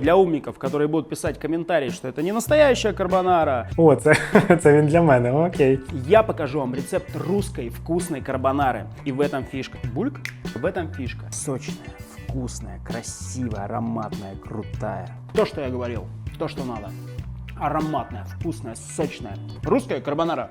Для умников, которые будут писать комментарии, что это не настоящая карбонара, О, це, це він для мене. Окей. я покажу вам рецепт русской вкусной карбонары. И в этом фишка. Бульк? В этом фишка. Сочная, вкусная, красивая, ароматная, крутая. То, что я говорил, то, что надо. Ароматная, вкусная, сочная. Русская карбонара.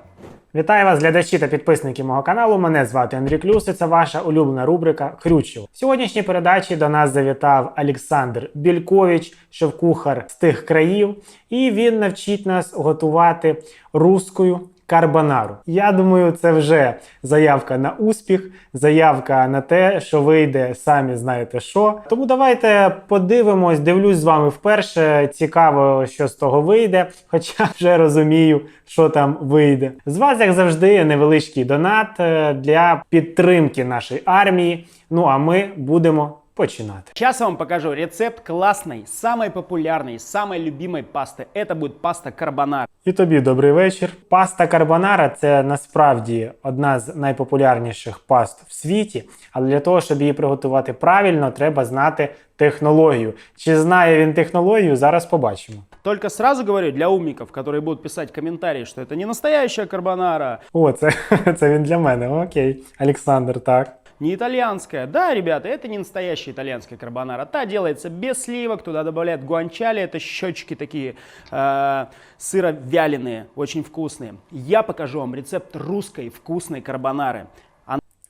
Вітаю вас, глядачі та підписники мого каналу. Мене звати Андрій Клюс. і Це ваша улюблена рубрика Хрючево. В сьогоднішній передачі до нас завітав Олександр Бількович, шеф-кухар з тих країв, і він навчить нас готувати рускою карбонару. Я думаю, це вже заявка на успіх, заявка на те, що вийде самі знаєте що. Тому давайте подивимось, дивлюсь з вами вперше. Цікаво, що з того вийде, хоча вже розумію, що там вийде. З вас, як завжди, невеличкий донат е, для підтримки нашої армії. Ну а ми будемо починати. Сейчас я вам покажу рецепт классной, самой популярной, самой любимой пасты. Это будет паста карбонара. І тобі добрий вечір. Паста карбонара це насправді одна з найпопулярніших паст в світі. Але для того, щоб її приготувати правильно, треба знати технологію. Чи знає він технологію? Зараз побачимо. Только сразу говорю для умников, которые будут писать комментарии, что это не настоящая карбонара, О, це, це він для мене. Окей. Олександр, так. не итальянская. Да, ребята, это не настоящая итальянская карбонара. Та делается без сливок, туда добавляют гуанчали, это щечки такие э, сыро вяленые, очень вкусные. Я покажу вам рецепт русской вкусной карбонары.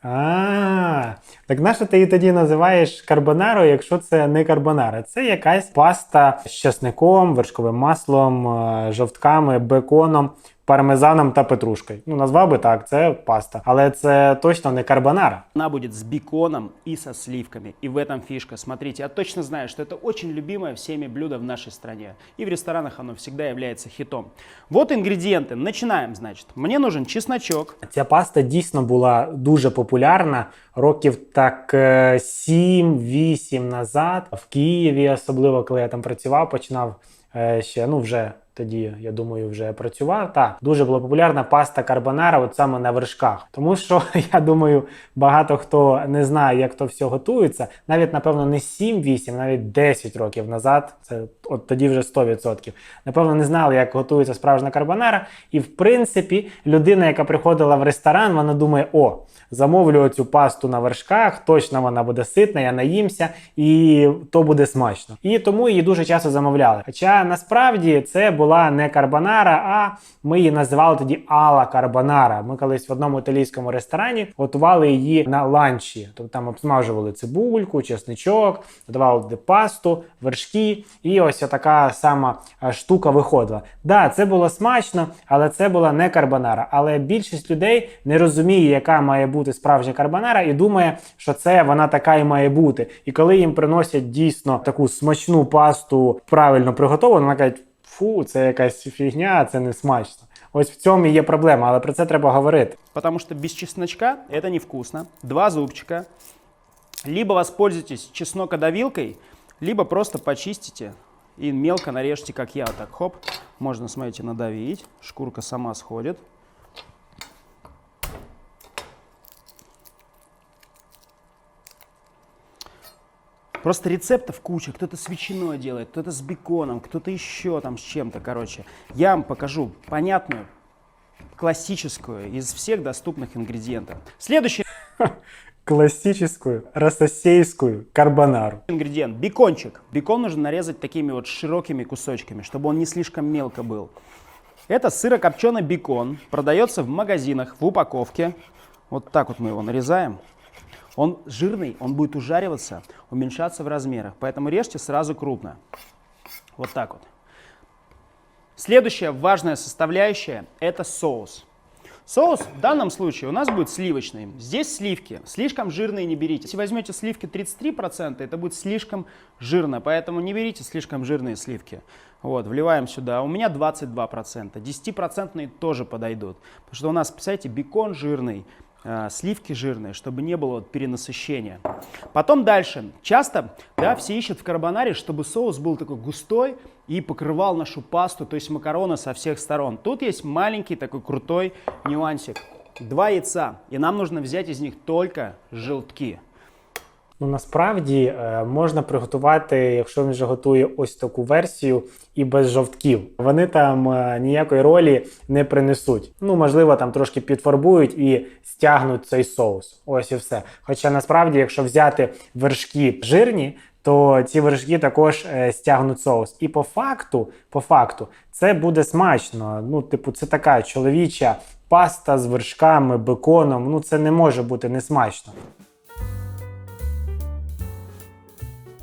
А, так нащо ти її тоді називаєш карбонарою, якщо це не карбонара? Це якась паста з часником, вершковим маслом, е, жовтками, беконом, пармезаном та петрушкою. Ну, назвав би так, це паста. Але це точно не карбонара. Она будет с беконом и со сливками. И в этом фишка. Смотрите, я точно знаю, что это очень любимое всеми блюдо в нашей стране. И в ресторанах оно всегда является хитом. Вот ингредиенты. Начинаем, значит. Мне нужен чесночок. Ця паста дійсно була дуже популярна років так е, 7-8 назад. В Києві, особливо коли я там працював, починав е, ще ну вже. Тоді, я думаю, вже працював. Так, дуже була популярна паста карбонара, от саме на вершках. Тому що я думаю, багато хто не знає, як то все готується. Навіть, напевно, не 7-8, навіть 10 років назад. Це от тоді вже 100%. Напевно, не знали, як готується справжня карбонара. І в принципі, людина, яка приходила в ресторан, вона думає: о, замовлю цю пасту на вершках, точно вона буде ситна, я наїмся, і то буде смачно. І тому її дуже часто замовляли. Хоча насправді це була не карбонара, а ми її називали тоді ала карбонара. Ми колись в одному італійському ресторані готували її на ланчі. Тобто там обсмажували цибульку, чесничок, додавали пасту, вершки, і ось така сама е, штука виходила. Да, це було смачно, але це була не карбонара. Але більшість людей не розуміє, яка має бути справжня карбонара, і думає, що це вона така і має бути. І коли їм приносять дійсно таку смачну пасту правильно приготовану, вона кажуть, фу, це якась фігня, це не смачно. Ось в цьому і є проблема, але про це треба говорити. Потому что без чесночка это невкусно. Два зубчика. Либо воспользуйтесь чеснокодавилкой, либо просто почистите и мелко нарежьте, как я. Вот так, хоп. Можно, смотрите, надавить. Шкурка сама сходит. Просто рецептов куча. Кто-то с ветчиной делает, кто-то с беконом, кто-то еще там с чем-то, короче. Я вам покажу понятную, классическую из всех доступных ингредиентов. Следующий Класичну рососейську карбонару. ингредиент – бекончик. Бекон нужно нарезать такими вот широкими кусочками, чтобы он не слишком мелко был. Это сырокопченый бекон, продается в магазинах в упаковке. Вот так вот мы его нарезаем. Он жирный, он будет ужариваться, уменьшаться в размерах, поэтому режьте сразу крупно. Вот так вот. Следующая важная составляющая – это соус. Соус в данном случае у нас будет сливочный. Здесь сливки. Слишком жирные не берите. Если возьмете сливки 33%, это будет слишком жирно, поэтому не берите слишком жирные сливки. Вот, вливаем сюда. У меня 22%. 10% тоже подойдут. Потому что у нас, представляете, бекон жирный, сливки жирные, чтобы не было вот перенасыщения. Потом дальше. Часто да, все ищут в карбонаре, чтобы соус был такой густой и покрывал нашу пасту, то есть макароны со всех сторон. Тут есть маленький такой крутой нюансик. Два яйца, и нам нужно взять из них только желтки. Ну насправді е, можна приготувати, якщо він вже готує ось таку версію і без жовтків. Вони там е, ніякої ролі не принесуть. Ну, можливо, там трошки підфарбують і стягнуть цей соус. Ось і все. Хоча насправді, якщо взяти вершки жирні, то ці вершки також е, стягнуть соус. І по факту, по факту, це буде смачно. Ну, типу, це така чоловіча паста з вершками, беконом. Ну, це не може бути несмачно.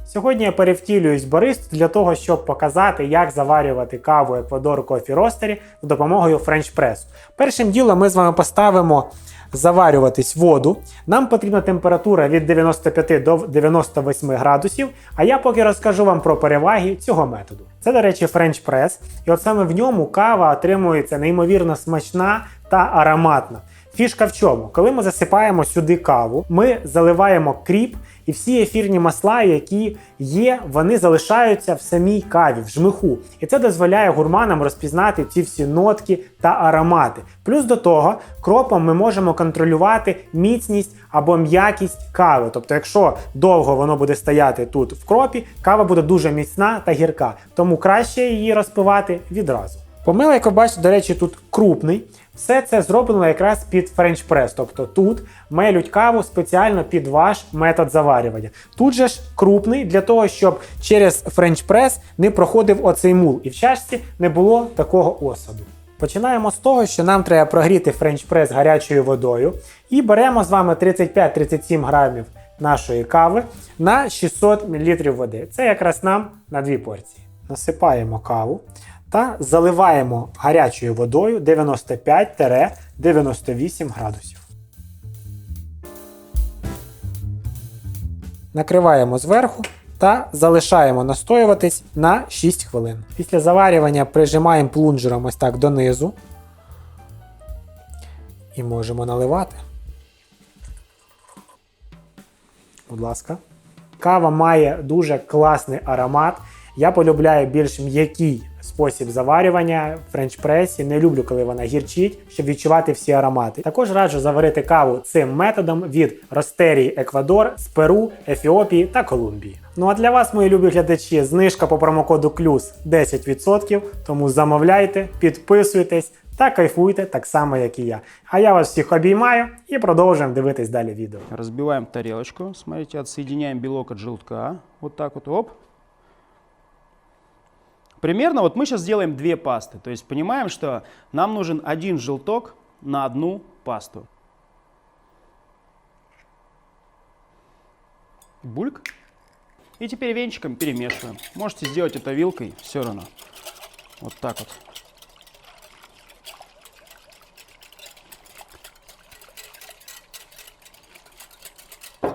Сьогодні я перевтілююсь в баристу для того, щоб показати, як заварювати каву Ecuador Coffee Roastery з допомогою Press. Першим ділом ми з вами поставимо заварюватись воду. Нам потрібна температура від 95 до 98 градусів. А я поки розкажу вам про переваги цього методу. Це, до речі, Press, і от саме в ньому кава отримується неймовірно смачна та ароматна. Фішка в чому? Коли ми засипаємо сюди каву, ми заливаємо кріп, і всі ефірні масла, які є, вони залишаються в самій каві, в жмиху. І це дозволяє гурманам розпізнати ці всі нотки та аромати. Плюс до того, кропом ми можемо контролювати міцність або м'якість кави. Тобто, якщо довго воно буде стояти тут в кропі, кава буде дуже міцна та гірка, тому краще її розпивати відразу. Помил, як ви бачите, до речі, тут крупний. Все це зроблено якраз під Press. Тобто тут мелють каву спеціально під ваш метод заварювання. Тут же ж крупний для того, щоб через Press не проходив оцей мул і в чашці не було такого осаду. Починаємо з того, що нам треба прогріти Press гарячою водою. І беремо з вами 35-37 грамів нашої кави на 600 мл води. Це якраз нам на дві порції. Насипаємо каву та заливаємо гарячою водою 95-98 градусів. Накриваємо зверху та залишаємо настоюватись на 6 хвилин. Після заварювання прижимаємо плунжером ось так донизу і можемо наливати. Будь ласка. Кава має дуже класний аромат. Я полюбляю більш м'який спосіб заварювання в френч-пресі. Не люблю, коли вона гірчить, щоб відчувати всі аромати. Також раджу заварити каву цим методом від Ростерії Еквадор з Перу, Ефіопії та Колумбії. Ну а для вас, мої любі глядачі, знижка по промокоду CLUS 10%, тому замовляйте, підписуйтесь та кайфуйте так само, як і я. А я вас всіх обіймаю і продовжуємо дивитись далі відео. Разбиваем тарелочку. Смотрите, отсоединяем белок от желтка. Вот так вот, оп. Примерно вот мы сейчас сделаем две пасты. То есть понимаем, что нам нужен один желток на одну пасту. Бульк. И теперь венчиком перемешиваем. Можете сделать это вилкой, все равно. Вот так вот.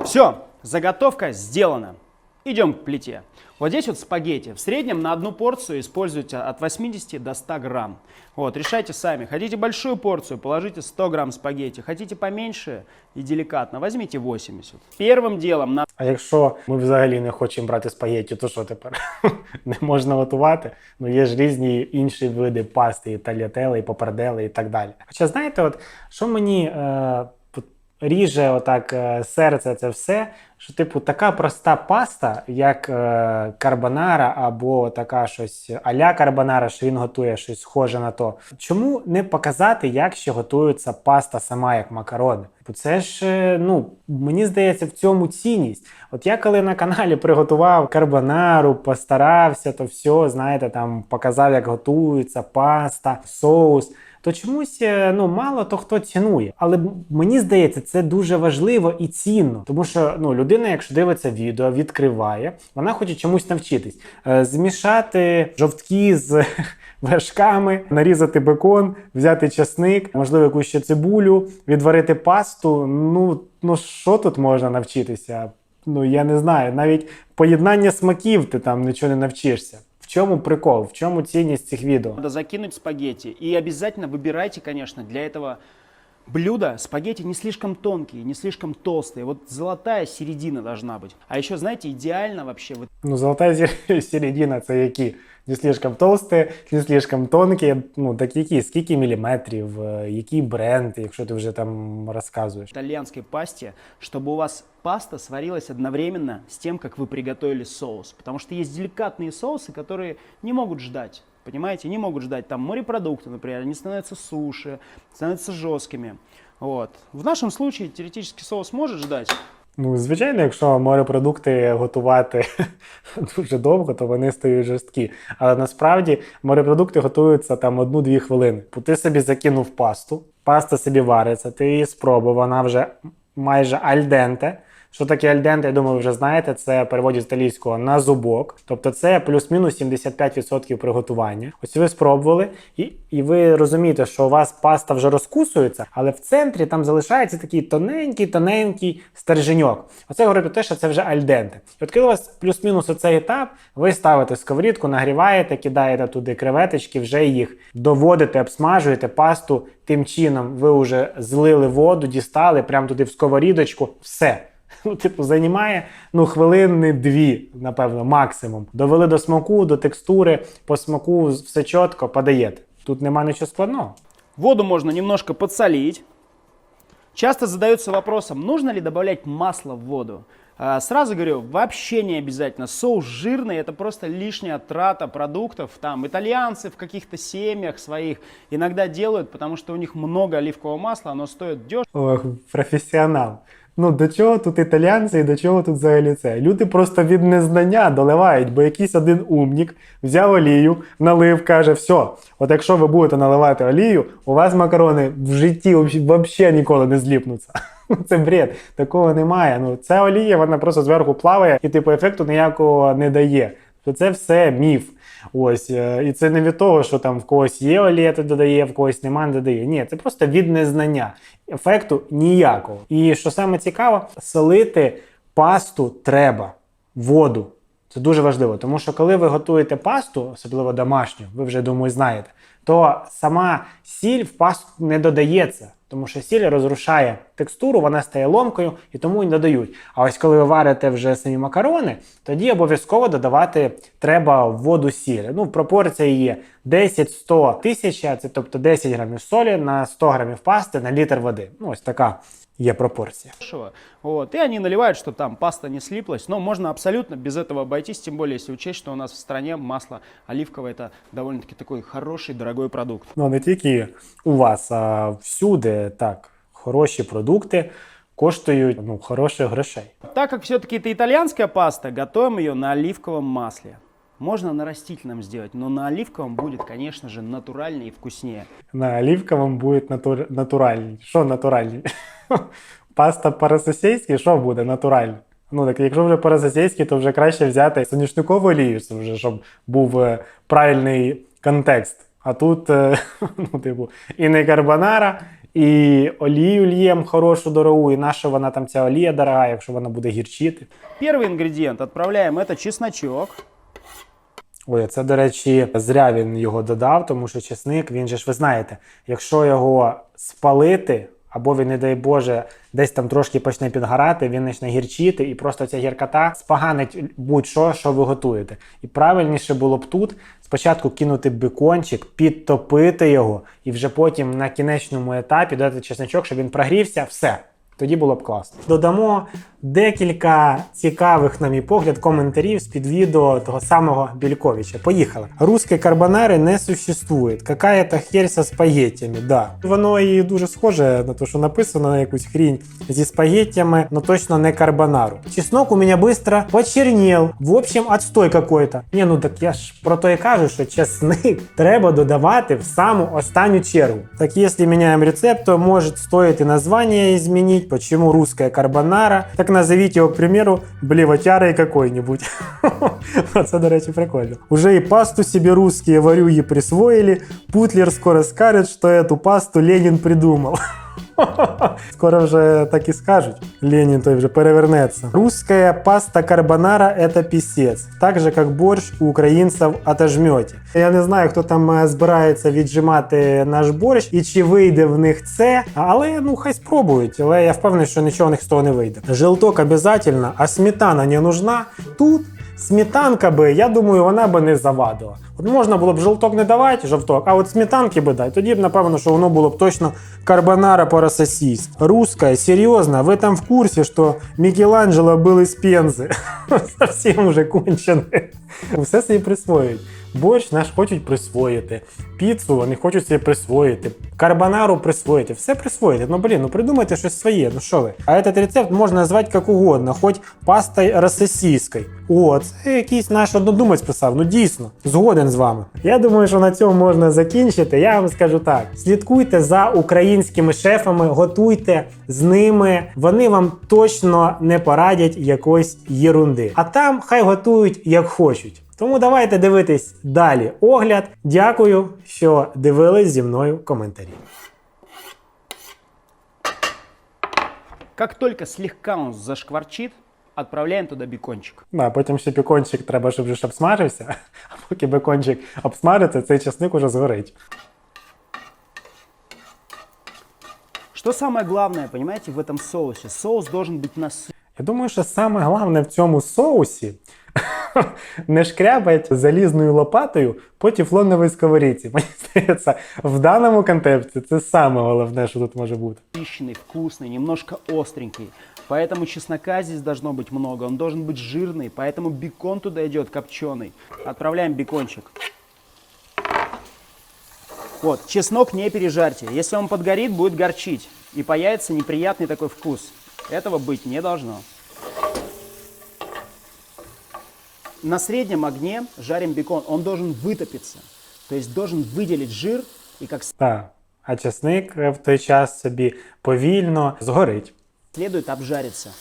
Все, заготовка сделана. Идем к плите. Вот здесь вот спагетти. В среднем на одну порцию используйте от 80 до 100 грамм. Вот, решайте сами. Хотите большую порцию, положите 100 грамм спагетти. Хотите поменьше и деликатно, возьмите 80. Первым делом на А якщо ми взагалі не хочемо брати спагетті, то що тепер? не можна готувати? Ну є ж різні інші види пасти, і тальятели, і папердели і так далі. Хоча знаєте, от що мені е, от ріже отак е, серце це все, що типу така проста паста, як е, карбонара або така щось аля карбонара, що він готує щось схоже на то. Чому не показати, як ще готується паста сама, як макарони? Бо це ж, е, ну, мені здається, в цьому цінність. От я коли на каналі приготував карбонару, постарався, то все, знаєте, там показав, як готується паста, соус. То чомусь е, ну мало то хто цінує, але мені здається, це дуже важливо і цінно, тому що ну людина, якщо дивиться відео, відкриває, вона хоче чомусь навчитись. Е, Змішати жовтки з вершками, нарізати бекон, взяти часник, можливо, якусь ще цибулю, відварити пасту. Ну, ну що тут можна навчитися? Ну я не знаю, навіть поєднання смаків ти там нічого не навчишся. В чому прикол? В чому цінність цих відео? Надо закинуть спагетти. И обязательно выбирайте, конечно, для этого блюда спагетти не слишком тонкие, не слишком толстые. Вот золотая середина должна быть. А еще, знаете, идеально вообще вот Ну, золота зі- середина це які? Не слишком толсті, не слишком тонкі. Ну, так які? Скільки міліметрів, е, який бренд, якщо ти вже там розказуєш. итальянской пасте, чтобы у вас паста сварилась одновременно с тем, как вы приготовили соус. Потому что есть деликатные соусы, которые не могут ждать. Понимаете, не могут ждать там морепродукты, например, они становятся суши, становятся жесткими. Вот. В нашем случае теоретически соус может ждать, Ну, звичайно, якщо морепродукти готувати дуже довго, то вони стають жорсткі. Але насправді морепродукти готуються там одну-дві хвилини. Ти собі закинув пасту, паста собі вариться, ти її спробував, вона вже майже альденте. Що таке альденте, я думаю, ви вже знаєте, це переводі з італійського на зубок. Тобто це плюс-мінус 75% приготування. Ось ви спробували, і, і ви розумієте, що у вас паста вже розкусується, але в центрі там залишається такий тоненький, тоненький стерженьок. Оце говорить про те, що це вже альденте. І от коли у вас плюс-мінус оцей етап, ви ставите сковорідку, нагріваєте, кидаєте туди креветочки, вже їх доводите, обсмажуєте пасту. Тим чином ви вже злили воду, дістали прямо туди в сковорідочку. Все. Ну, типу, займає ну, хвилини дві, напевно, максимум. Довели до смаку, до текстури, по смаку все чітко подаєте. Тут нема нічого складного. Воду можно немножко подсолить. Часто задаются вопросом, нужно ли добавлять масло в воду. А, Сразу говорю, вообще не обязательно. Соус жирный, это просто лишняя трата продуктов. Там итальянцы в каких-то семьях своих иногда делают, потому что у них много оливкового масла, оно стоит дешево. Ох, професіонал. Ну до чого тут італіянці і до чого тут взагалі це? Люди просто від незнання доливають, бо якийсь один умнік взяв олію, налив, каже: все, от якщо ви будете наливати олію, у вас макарони в житті взагалі ніколи не зліпнуться. Ну, Це бред, такого немає. Ну це олія, вона просто зверху плаває і типу ефекту ніякого не дає. То це все міф. Ось, е, і це не від того, що там в когось є олія, то додає, в когось нема, не додає. Ні, це просто від незнання. Ефекту ніякого. І що саме цікаво, солити пасту треба, воду. Це дуже важливо, тому що коли ви готуєте пасту, особливо домашню, ви вже думаю знаєте, то сама сіль в пасту не додається, тому що сіль розрушає текстуру, вона стає ломкою і тому і додають. А ось коли ви варите вже самі макарони, тоді обов'язково додавати треба воду сіль. Ну, пропорція є 10-100 тисяч, це тобто 10 грамів солі на 100 грамів пасти на літр води. Ну, ось така є пропорція. Вот. И они наливают, чтобы там паста не слиплась. Но можно абсолютно без этого обойтись, тем более если учесть, что у нас в стране масло оливковое это довольно-таки такой хороший, дорогой продукт. Ну, не тільки у вас, а всюди так, хороші продукти коштують ну, хороших грошей. Так как все-таки это итальянская паста, готовим ее на оливковом масле. Можно на растительном сделать, но на оливковом будет, конечно же, натуральнее и вкуснее. На оливковому буде натур... натуральні. Що натуральні? Паста по-російськи, що буде натуральне? Ну так якщо вже по-російськи, то вже краще взяти соняшникову олію, це вже щоб був е, правильний контекст. А тут, е, ну, типу, і не карбонара, і олію л'єм хорошу дорогу, і наша вона там ця олія дорога, якщо вона буде гірчити. Первый ингредиент отправляем это чесночок. Ой, це, до речі, зря він його додав, тому що чесник, він же ж ви знаєте, якщо його спалити, або він, не дай Боже, десь там трошки почне підгорати, він почне гірчити, і просто ця гіркота споганить будь-що, що ви готуєте. І правильніше було б тут спочатку кинути бекончик, підтопити його, і вже потім на кінечному етапі додати чесночок, щоб він прогрівся, все. Тоді було б класно. Додамо декілька цікавих, на мій погляд, коментарів з під відео того самого Більковича. Поїхали. Русської карбонари не существує. Какая-то херь со спагеттями, да. Воно і дуже схоже на те, що написано на якусь хрінь зі спагеттями, но точно не карбонару. Чеснок у мене быстро почернел. В общем, отстой какой-то. Ні, ну так я ж про то і кажу, що чесник треба додавати в саму останню чергу. Так якщо міняємо рецепт, то може стоїть і названня змінити. Почему русская карбонара? Так назовите его, к примеру, блевотярой какой-нибудь. Це, до речі, прикольно. Уже і пасту себе русские варюги присвоили. Путлер скоро скажет, что эту пасту Ленин придумал. Скоро вже так і скажуть. Ленін той вже перевернеться. Русская паста карбонара – это пісець. Так же, як борщ у українців отожмете. Я не знаю, хто там збирається віджимати наш борщ і чи вийде в них це, але ну хай спробують. Але я впевнений, що нічого в них з того не вийде. Желток обязательно, а сметана не нужна. Тут Сметанка би, я думаю, вона би не завадила. От можна було б жовток не давати, жовток, а от сметанки би дай. Тоді б, напевно, що воно було б точно карбонара по-рососіст. Русская, серйозно, ви там в курсі, що Мікеланджело був із Пензи. Совсем уже кончений. Все собі присвоюють. Борщ наш хочуть присвоїти, піцу вони хочуть собі присвоїти, карбонару присвоїти, все присвоїти. Ну блін, ну придумайте щось своє. Ну що ви? А этот рецепт можна назвати як угодно, хоч пастой рососійською. О, це якийсь наш однодумець писав. Ну дійсно, згоден з вами. Я думаю, що на цьому можна закінчити. Я вам скажу так: слідкуйте за українськими шефами, готуйте з ними. Вони вам точно не порадять якоїсь єрунди. А там хай готують як хочуть. Тому давайте дивитись далі огляд. Дякую, що дивились зі мною коментарі. Как только слегка он зашкварчит, отправляем туда бекончик. Да, потім ще бекончик треба, щоб вже обсмажився. А поки бекончик обсмажиться, цей часник уже згорить. Что самое главное, понимаете, в этом соусе? Соус должен быть насыщенный. Я думаю, що саме головне в цьому соусі не шкрябать залізною лопатою по тефлоновій сковорідці. Мені здається, в даному контексті це саме головне, що тут може бути. насыщенный, вкусный, немножко остренький. Поэтому чеснока здесь должно быть много, он должен быть жирный, поэтому бекон туда идет копченый. Отправляем бекончик. Вот, чеснок не пережарьте. Если он подгорит, будет горчить. И появится неприятный такой вкус. Этого быть не должно. На среднем огне жарим бекон. Он должен вытопиться. То есть должен выделить жир и как Так. А часник в той час собі повільно згорить. следует обжариться.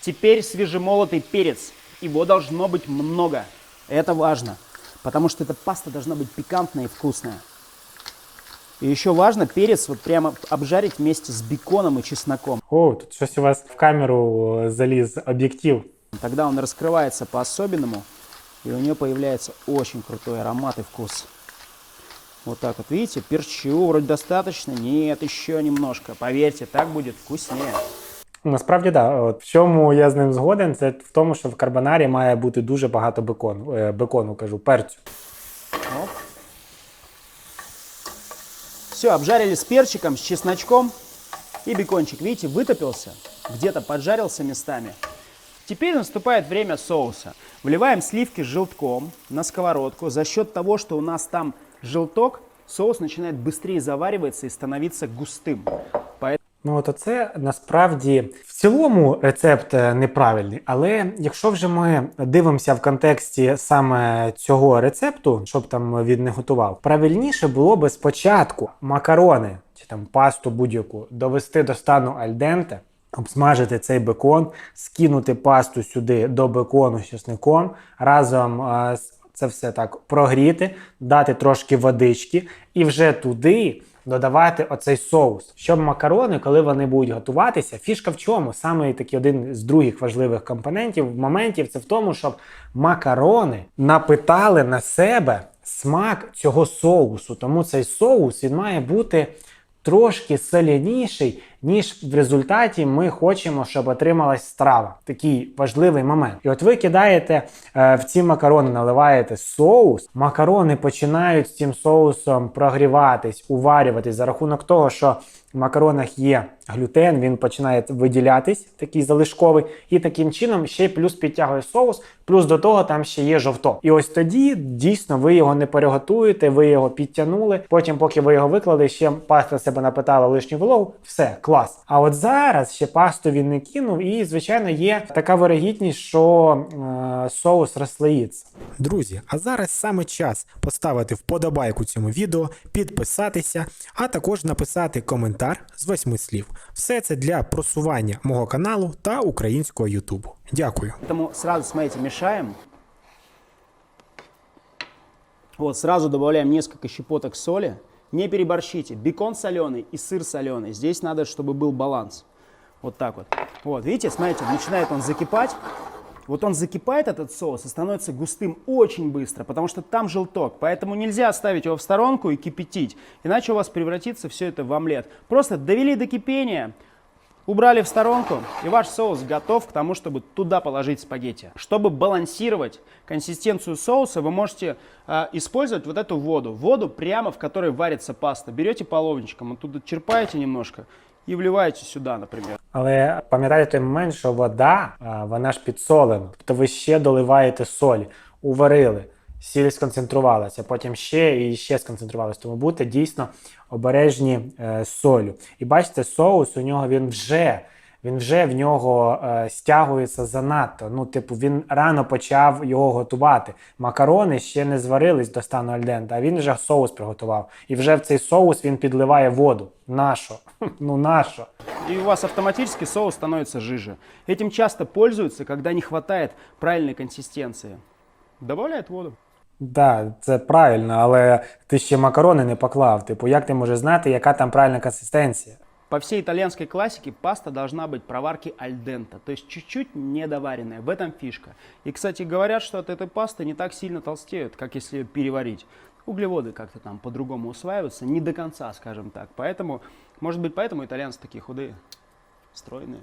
Теперь свежемолотый перец. Его должно быть много. Это важно, потому что эта паста должна быть пикантная и вкусная. И еще важно перец вот прямо обжарить вместе с беконом и чесноком. О, тут щось у вас в камеру е, заліз об'єктив. Тогда он раскрывается по-особенному, и у нее появляется очень крутой аромат и вкус. Вот так вот, видите, перчу вроде достаточно. Нет, еще немножко. Поверьте, так будет вкуснее. Насправді, так. Да. От в чому я з ним згоден, це в тому, що в карбонарі має бути дуже багато бекону, е, бекону кажу, перцю. Все, обжарили с перчиком, с чесночком. И бекончик, видите, вытопился, где-то поджарился местами. Теперь наступает время соуса. Вливаем сливки с желтком на сковородку. За счет того, что у нас там желток, соус начинает быстрее завариваться и становиться густым. Поэтому Ну, от оце насправді в цілому рецепт е, неправильний. Але якщо вже ми дивимося в контексті саме цього рецепту, щоб там він не готував, правильніше було би спочатку макарони чи там пасту будь-яку довести до стану альденте. Обсмажити цей бекон, скинути пасту сюди до бекону з чесником, разом е, це все так прогріти, дати трошки водички і вже туди додавати оцей соус. Щоб макарони, коли вони будуть готуватися, фішка в чому? Саме такий один з других важливих компонентів, моментів, це в тому, щоб макарони напитали на себе смак цього соусу. Тому цей соус він має бути трошки соляніший, ніж в результаті ми хочемо, щоб отрималась страва. Такий важливий момент. І от ви кидаєте е, в ці макарони, наливаєте соус, макарони починають з цим соусом прогріватись, уварюватись за рахунок того, що в макаронах є глютен, він починає виділятись, такий залишковий, і таким чином ще плюс підтягує соус, плюс до того там ще є жовток. І ось тоді дійсно ви його не переготуєте, ви його підтягнули. Потім, поки ви його виклали, ще паста себе напитала лишню вологу, все. А от зараз ще пасту він не кинув, і звичайно є така вирогідність, що е, соус розслоїться. Друзі, а зараз саме час поставити вподобайку цьому відео, підписатися, а також написати коментар з восьми слів. Все це для просування мого каналу та українського Ютубу. Дякую. Поэтому сразу, смотрите, мешаем. Вот, сразу добавляем несколько щепоток соли. Не переборщите. Бекон соленый и сыр соленый. Здесь надо, чтобы был баланс. Вот так вот. Вот, видите, смотрите, начинает он закипать. Вот он закипает, этот соус, и становится густым очень быстро, потому что там желток. Поэтому нельзя оставить его в сторонку и кипятить. Иначе у вас превратится все это в омлет. Просто довели до кипения, Убрали в сторонку, и ваш соус готов к тому, чтобы туда положить спагетти. Чтобы балансировать консистенцию соуса, вы можете а, использовать вот эту воду. Воду прямо, в которой варится паста. Берете половничком, оттуда черпаете немножко и вливаете сюда, например. Але пам'ятайте той момент, що вода, а, вона ж підсолена. Тобто ви ще доливаєте солі, уварили, Сіль сконцентрувалася, потім ще і ще сконцентрувалася. Тому будьте дійсно обережні е, з солю. І бачите, соус у нього він вже. Він вже в нього е, стягується занадто. Ну, типу, він рано почав його готувати. Макарони ще не зварились до стану альдента, а він вже соус приготував. І вже в цей соус він підливає воду. Нащо? Ну нащо? И у вас автоматически соус становится жиже. Этим часто пользуются, когда не хватает правильной консистенции. Добавляют воду. Так, це правильно, але ти ще макарони не поклав. Типу, як ти можеш знати, яка там правильна консистенція? По всей итальянской классике паста должна быть проварки аль денте, то есть чуть-чуть недоваренная. В этом фишка. И, кстати, говорят, что от этой пасты не так сильно толстеют, как если ее переварить. Углеводы как-то там по-другому усваиваются, не до конца, скажем так. Поэтому, может быть, поэтому итальянцы такие худые, стройные.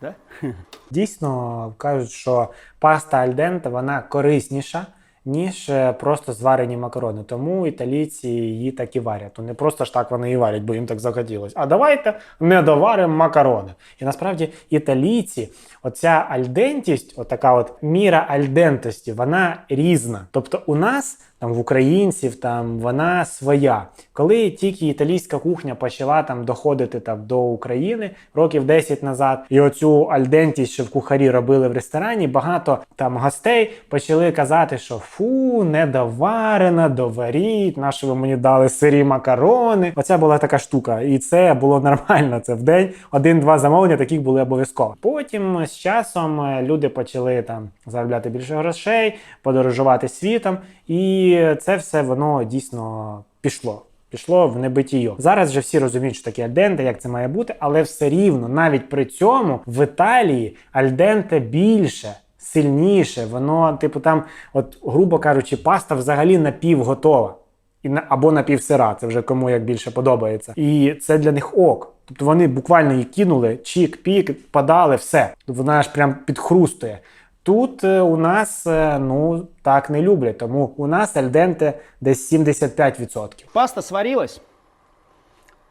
Да? Дійсно кажуть, що паста альденте вона корисніша, Ніж е, просто зварені макарони. Тому італійці її так і варять. То не просто ж так вони і варять, бо їм так захотілося. А давайте не доваримо макарони. І насправді італійці, оця альдентість, отака от міра альдентості, вона різна. Тобто у нас. Там в українців там вона своя. Коли тільки італійська кухня почала там доходити там до України років 10 назад, і оцю альдентість, що в кухарі робили в ресторані, багато там гостей почали казати, що фу, недоварена, доваріть, на що ви мені дали сирі макарони. Оця була така штука, і це було нормально. Це в день один-два замовлення таких були обов'язково. Потім з часом е, люди почали там заробляти більше грошей, подорожувати світом, і це все воно дійсно пішло. Пішло в небитію. Зараз вже всі розуміють, що таке альденте, як це має бути, але все рівно, навіть при цьому, в Італії альденте більше, сильніше. Воно, типу, там, от, грубо кажучи, паста взагалі напівготова. І на або напівсира, це вже кому як більше подобається. І це для них ок. Тобто вони буквально її кинули, чік-пік, подали, все. Вона аж прям підхрустує. Тут е, у нас е, ну так не люблять, тому у нас альденте десь 75%. Паста сварилась.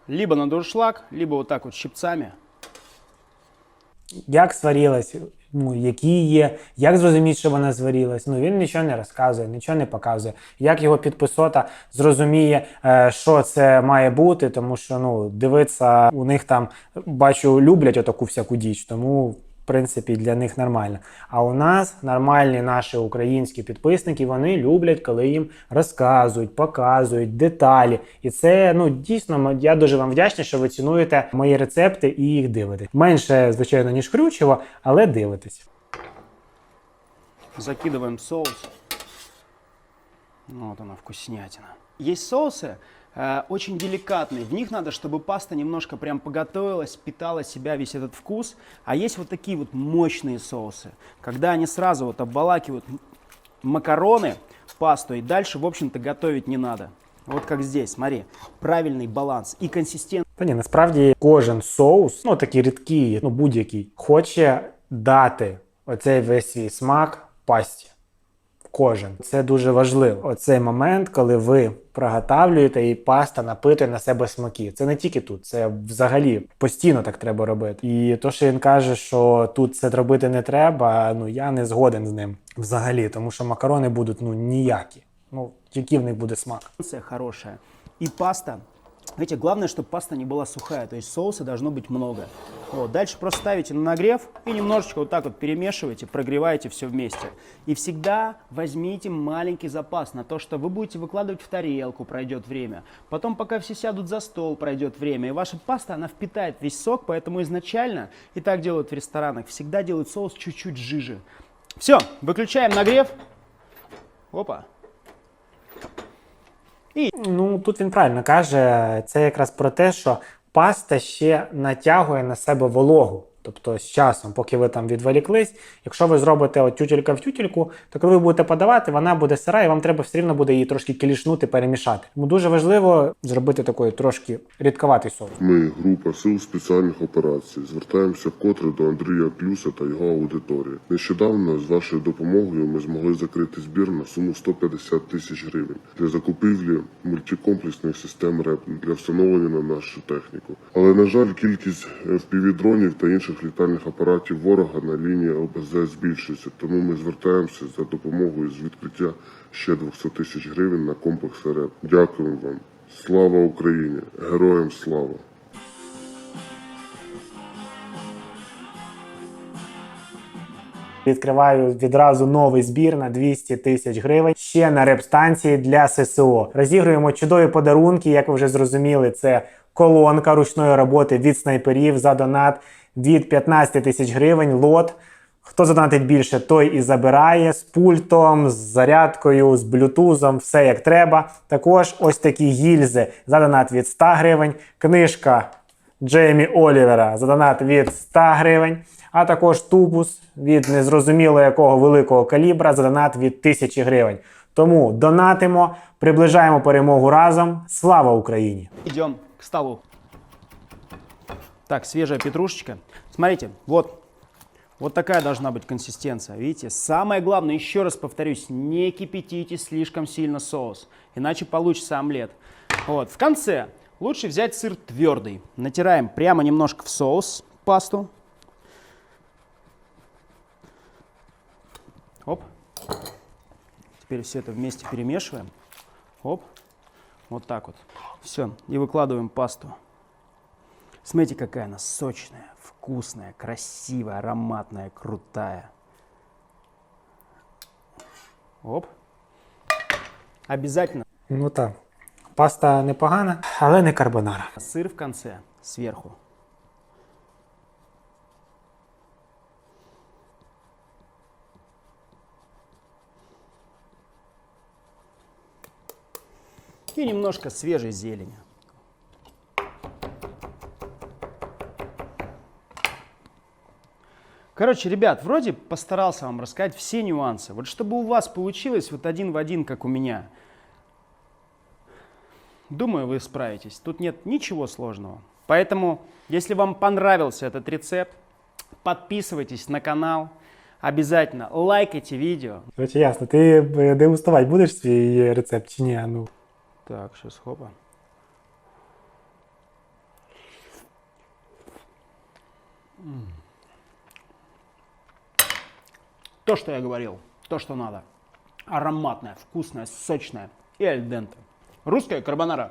Либо на дуршлаг, либо вот так вот щипцами. Як сварилась, ну які є, як зрозуміти, що вона зварилась. Ну він нічого не розказує, нічого не показує. Як його підписота зрозуміє, е, що це має бути, тому що ну дивитися, у них там бачу, люблять отаку всяку діч, тому В принципі, для них нормально. А у нас нормальні наші українські підписники, вони люблять, коли їм розказують, показують деталі. І це ну дійсно м- я дуже вам вдячний, що ви цінуєте мої рецепти і їх дивитесь. Менше, звичайно, ніж хрючево, але дивитесь. Закидываем соус. Ну, Вот она, вкуснятина. Есть соусы э, очень деликатные. В них надо, чтобы паста немножко прям поготовилась, впитала в себя весь этот вкус. А есть вот такие вот мощные соусы, когда они сразу вот обволакивают м- макароны, пасту, и дальше, в общем-то, готовить не надо. Вот как здесь, смотри, правильный баланс и консистенция. Та ні, насправді кожен соус, ну такий рідкий, ну будь-який, хоче дати оцей весь свій смак пасті. Кожен. Це дуже важливо. Оцей момент, коли ви проготавлюєте і паста напитує на себе смаки. Це не тільки тут, це взагалі постійно так треба робити. І то, що він каже, що тут це робити не треба, ну я не згоден з ним взагалі, тому що макарони будуть ну ніякі. Ну, який в них буде смак. хорошая. И паста. Видите, главное, чтобы паста не была сухая, то есть соуса должно быть много. Вот. Дальше просто ставите на нагрев и немножечко вот так вот перемешиваете, прогреваете все вместе. И всегда возьмите маленький запас на то, что вы будете выкладывать в тарелку, пройдет время. Потом, пока все сядут за стол, пройдет время. И ваша паста, она впитает весь сок, поэтому изначально, и так делают в ресторанах, всегда делают соус чуть-чуть жиже. Все, выключаем нагрев. Опа. Ну тут він правильно каже, це якраз про те, що паста ще натягує на себе вологу. Тобто з часом, поки ви там відволіклись, якщо ви зробите от тютелька в тютельку, то коли ви будете подавати, вона буде сира, і вам треба все рівно буде її трошки кілішнути, перемішати. Тому дуже важливо зробити такий трошки рідковатий соус. Ми, група сил спеціальних операцій, звертаємося вкотре до Андрія Клюса та його аудиторії. Нещодавно з вашою допомогою ми змогли закрити збір на суму 150 тисяч гривень для закупівлі мультикомплексних систем РЕП для встановлення на нашу техніку. Але на жаль, кількість FPV-дронів та інших літальних апаратів ворога на лінії ЛБЗ збільшується. Тому ми звертаємося за допомогою з відкриття ще 200 тисяч гривень на комплекс РЕП. Дякуємо вам. Слава Україні! Героям слава! Відкриваю відразу новий збір на 200 тисяч гривень ще на репстанції для ССО. Розігруємо чудові подарунки, як ви вже зрозуміли. Це колонка ручної роботи від снайперів за донат від 15 тисяч гривень. Лот. Хто задонатить більше, той і забирає з пультом, з зарядкою, з блютузом, все як треба. Також ось такі гільзи за донат від 100 гривень. Книжка Джеймі Олівера за донат від 100 гривень, а також тубус від незрозуміло якого великого калібра за донат від 1000 гривень. Тому донатимо, приближаємо перемогу разом. Слава Україні! Идем к столу. Так, свежая петрушечка. Смотрите, вот, вот такая должна быть консистенция. Видите, самое главное, еще раз повторюсь, не кипятите слишком сильно соус, иначе получится омлет. Вот, в конце лучше взять сыр твердый. Натираем прямо немножко в соус пасту. Оп. Теперь все это вместе перемешиваем. Оп. Вот так вот. Все. И выкладываем пасту. Смотрите, какая она сочная, вкусная, красивая, ароматная, крутая. Оп. Обязательно Ну так, паста непогана, але не карбонара. сыр в конце, сверху. И немножко свежей зелени. Короче, ребят, вроде постарался вам рассказать все нюансы. Вот чтобы у вас получилось вот один в один, как у меня. Думаю, вы справитесь. Тут нет ничего сложного. Поэтому, если вам понравился этот рецепт, подписывайтесь на канал. Обязательно лайкайте видео. Короче, ясно. Ти е, дегустувати будеш свій рецепт чи ні? Ну. Так, сейчас хопа. М. То, что я говорил, то, что надо. Ароматная, вкусная, сочная и альденте. Русская карбонара.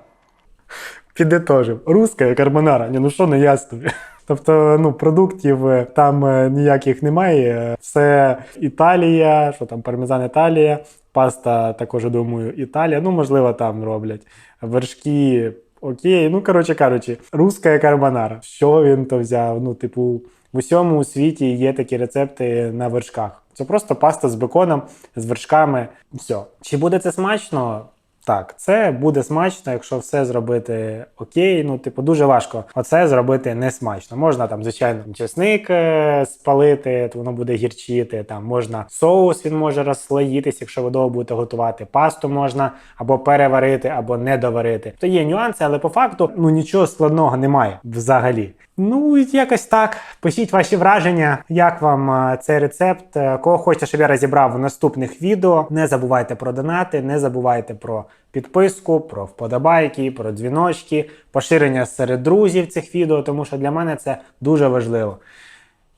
Підітожив. Руська карбонара. Ні, ну що не ясно. Тобто, ну, продуктів е, там е, ніяких немає. Все Італія, що там пармезан Італія, паста також, думаю, Італія. Ну, можливо, там роблять. Вершки, окей. Ну, коротше кажучи, руська карбонара. Що він то взяв? Ну, типу, в усьому світі є такі рецепти на вершках. Це просто паста з беконом, з вершками. Все. Чи буде це смачно? Так, це буде смачно, якщо все зробити окей. Ну, типу, дуже важко оце зробити не смачно. Можна там, звичайно, чесник е, спалити, то воно буде гірчити. Там можна соус, він може розслоїтись, якщо ви довго будете готувати. Пасту можна або переварити, або не доварити. То є нюанси, але по факту ну нічого складного немає взагалі. Ну, якось так. Пишіть ваші враження, як вам е, цей рецепт. Е, Кого хочете, щоб я розібрав в наступних відео. Не забувайте про донати, не забувайте про підписку, про вподобайки, про дзвіночки, поширення серед друзів цих відео, тому що для мене це дуже важливо.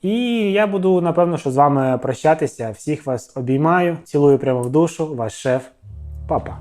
І я буду, напевно, що з вами прощатися. Всіх вас обіймаю, цілую прямо в душу, ваш шеф, папа.